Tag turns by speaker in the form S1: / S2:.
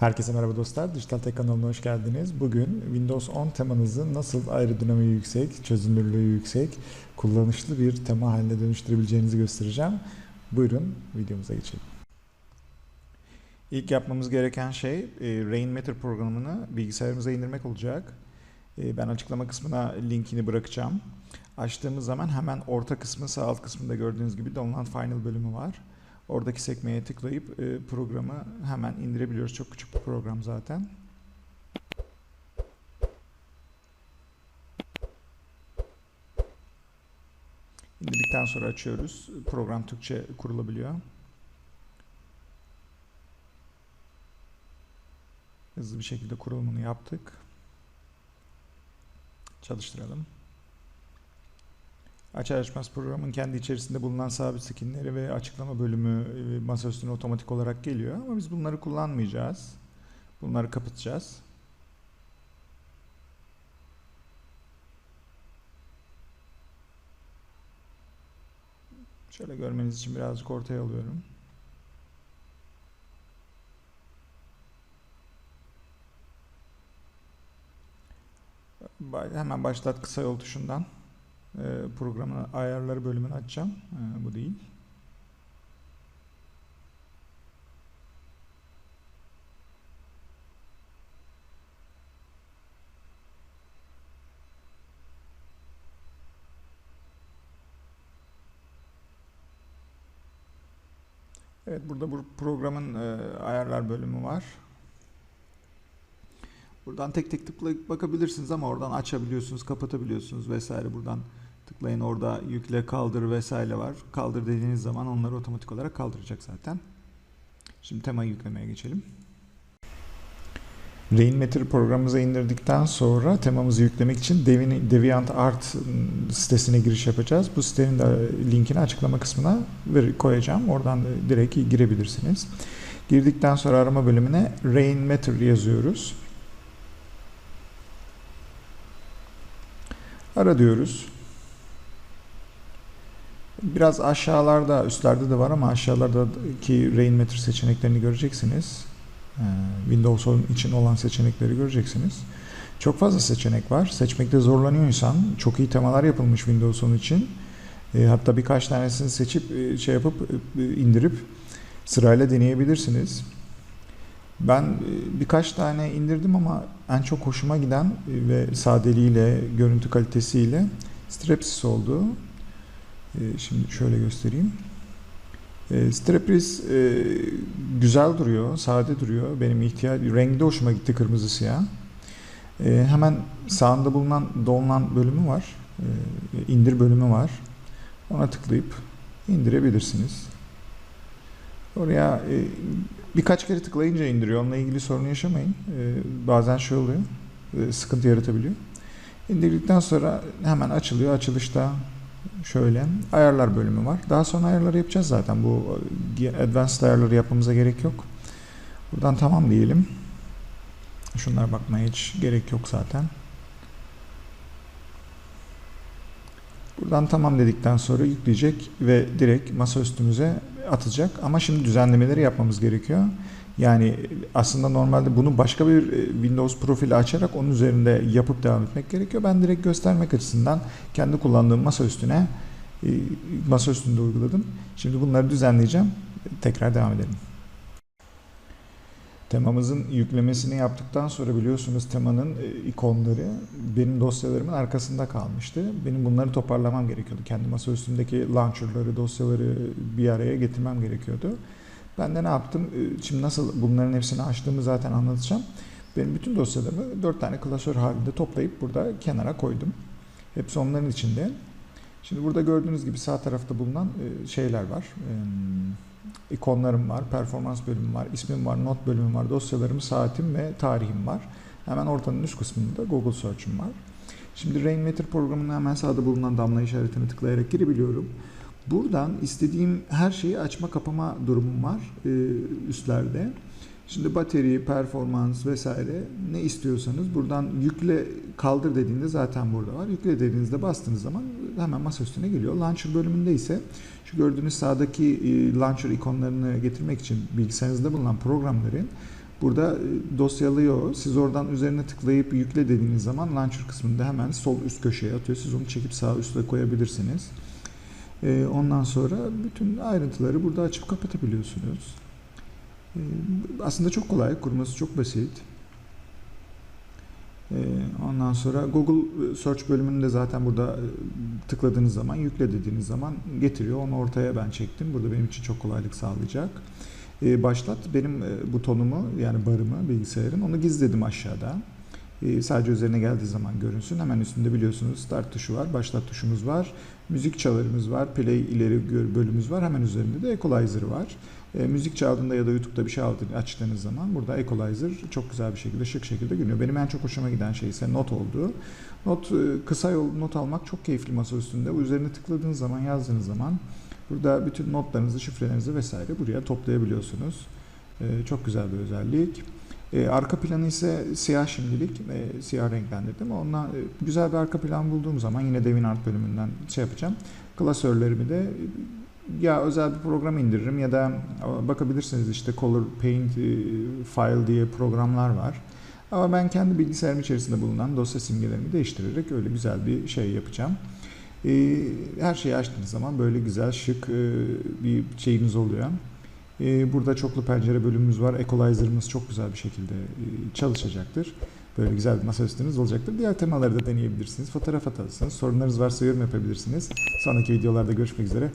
S1: Herkese merhaba dostlar. Dijital Tek kanalına hoş geldiniz. Bugün Windows 10 temanızı nasıl aerodinamiği yüksek, çözünürlüğü yüksek, kullanışlı bir tema haline dönüştürebileceğinizi göstereceğim. Buyurun videomuza geçelim. İlk yapmamız gereken şey e, Rainmeter programını bilgisayarımıza indirmek olacak. E, Ben açıklama kısmına linkini bırakacağım. Açtığımız zaman hemen orta kısmı sağ alt kısmında gördüğünüz gibi Download Final bölümü var. Oradaki sekmeye tıklayıp e, programı hemen indirebiliyoruz. Çok küçük bir program zaten. İndirdikten sonra açıyoruz. Program Türkçe kurulabiliyor. Hızlı bir şekilde kurulumunu yaptık. Çalıştıralım. Açar açmaz programın kendi içerisinde bulunan sabit skinleri ve açıklama bölümü e, masa üstüne otomatik olarak geliyor ama biz bunları kullanmayacağız. Bunları kapatacağız. Şöyle görmeniz için birazcık ortaya alıyorum. Hemen başlat kısa yol tuşundan e, programın ayarları bölümünü açacağım. E, bu değil. Evet burada bu programın e, ayarlar bölümü var. Buradan tek tek tıklayıp bakabilirsiniz ama oradan açabiliyorsunuz, kapatabiliyorsunuz vesaire. Buradan tıklayın orada yükle kaldır vesaire var. Kaldır dediğiniz zaman onları otomatik olarak kaldıracak zaten. Şimdi temayı yüklemeye geçelim. Rainmeter programımıza indirdikten sonra temamızı yüklemek için Devi- DeviantArt sitesine giriş yapacağız. Bu sitenin de linkini açıklama kısmına koyacağım. Oradan da direkt girebilirsiniz. Girdikten sonra arama bölümüne Rainmeter yazıyoruz. Ara diyoruz. Biraz aşağılarda, üstlerde de var ama aşağılardaki Rainmeter seçeneklerini göreceksiniz. Ee, Windows 10 için olan seçenekleri göreceksiniz. Çok fazla seçenek var. Seçmekte zorlanıyor insan. Çok iyi temalar yapılmış Windows 10 için. E, hatta birkaç tanesini seçip e, şey yapıp e, indirip sırayla deneyebilirsiniz. Ben e, birkaç tane indirdim ama en çok hoşuma giden ve sadeliğiyle, görüntü kalitesiyle Strepsys oldu. E, Şimdi şöyle göstereyim. E, Strepsys e, güzel duruyor, sade duruyor. Benim ihtiyaç rengi de hoşuma gitti kırmızı siyah. E, Hemen sağında bulunan download bölümü var. E, indir bölümü var. Ona tıklayıp indirebilirsiniz. Oraya e, birkaç kere tıklayınca indiriyor. Onunla ilgili sorun yaşamayın. E, bazen şey oluyor. e, sıkıntı yaratabiliyor. İndirdikten sonra hemen açılıyor. Açılışta şöyle ayarlar bölümü var. Daha sonra ayarları yapacağız zaten. Bu e, advanced ayarları yapmamıza gerek yok. Buradan tamam diyelim. Şunlara bakmaya hiç gerek yok zaten. Buradan tamam dedikten sonra yükleyecek ve direkt masa üstümüze atacak. Ama şimdi düzenlemeleri yapmamız gerekiyor. Yani aslında normalde bunu başka bir e, Windows profili açarak onun üzerinde yapıp devam etmek gerekiyor. Ben direkt göstermek açısından kendi kullandığım masa üstüne e, masa üstünde uyguladım. Şimdi bunları düzenleyeceğim. Tekrar devam edelim. Temamızın yüklemesini yaptıktan sonra biliyorsunuz temanın e, ikonları benim dosyalarımın arkasında kalmıştı. Benim bunları toparlamam gerekiyordu. Kendi masa üstündeki launcherları, dosyaları bir araya getirmem gerekiyordu. Ben de ne yaptım? E, Şimdi nasıl bunların hepsini açtığımı zaten anlatacağım. Benim bütün dosyalarımı 4 tane klasör halinde toplayıp burada kenara koydum. Hepsi onların içinde. Şimdi burada gördüğünüz gibi sağ tarafta bulunan e, şeyler var. İkonlarım var, performans bölümüm var, ismim var, not bölümüm var, dosyalarım, saatim ve tarihim var. Hemen ortanın üst kısmında Google Search'üm var. Şimdi Rainmeter programının hemen sağda bulunan damla işaretini tıklayarak girebiliyorum. Buradan istediğim her şeyi açma kapama durumum var e, üstlerde. Şimdi bateri, performans vesaire ne istiyorsanız buradan yükle kaldır dediğinde zaten burada var. Yükle dediğinizde bastığınız zaman hemen masa üstüne geliyor. Launcher bölümünde ise şu gördüğünüz sağdaki e, launcher ikonlarını getirmek için bilgisayarınızda bulunan programların Burada e, dosyalıyor. Siz oradan üzerine tıklayıp yükle dediğiniz zaman launcher kısmında hemen sol üst köşeye atıyor. Siz onu çekip sağ üstte koyabilirsiniz. E, Ondan sonra bütün ayrıntıları burada açıp kapatabiliyorsunuz. Aslında çok kolay. Kurması çok basit. E, Ondan sonra Google Search bölümünde zaten burada e, tıkladığınız zaman, yükle dediğiniz zaman getiriyor. Onu ortaya ben çektim. Burada benim için çok kolaylık sağlayacak. E, Başlat benim e, butonumu yani barımı bilgisayarın onu gizledim aşağıda. E, Sadece üzerine geldiği zaman görünsün. Hemen üstünde biliyorsunuz start tuşu var, başlat tuşumuz var. Müzik çalarımız var, play ileri bölümümüz var. Hemen üzerinde de equalizer var. E, müzik çaldığında ya da YouTube'da bir şey açtığınız zaman burada equalizer çok güzel bir şekilde şık şekilde görünüyor. Benim en çok hoşuma giden şey ise not oldu. Not e, kısa yol not almak çok keyifli masa üstünde. Üzerine tıkladığınız zaman yazdığınız zaman burada bütün notlarınızı, şifrelerinizi vesaire buraya toplayabiliyorsunuz. E, çok güzel bir özellik. E, arka planı ise siyah şimdilik, e, siyah renklendirdim. Ondan e, güzel bir arka plan bulduğum zaman yine DeviantArt bölümünden şey yapacağım. Klasörlerimi de e, ya özel bir program indiririm ya da e, bakabilirsiniz işte Color Paint e, File diye programlar var. Ama ben kendi bilgisayarım içerisinde bulunan dosya simgelerimi değiştirerek öyle güzel bir şey yapacağım. Her şeyi açtığınız zaman böyle güzel şık bir şeyiniz oluyor. E, burada çoklu pencere bölümümüz var. Equalizer'ımız çok güzel bir şekilde e, çalışacaktır. Böyle güzel bir masa üstünüz olacaktır. Diğer temaları da deneyebilirsiniz. Fotoğraf atarsınız. Sorunlarınız varsa yorum yapabilirsiniz. Sonraki videolarda görüşmek üzere.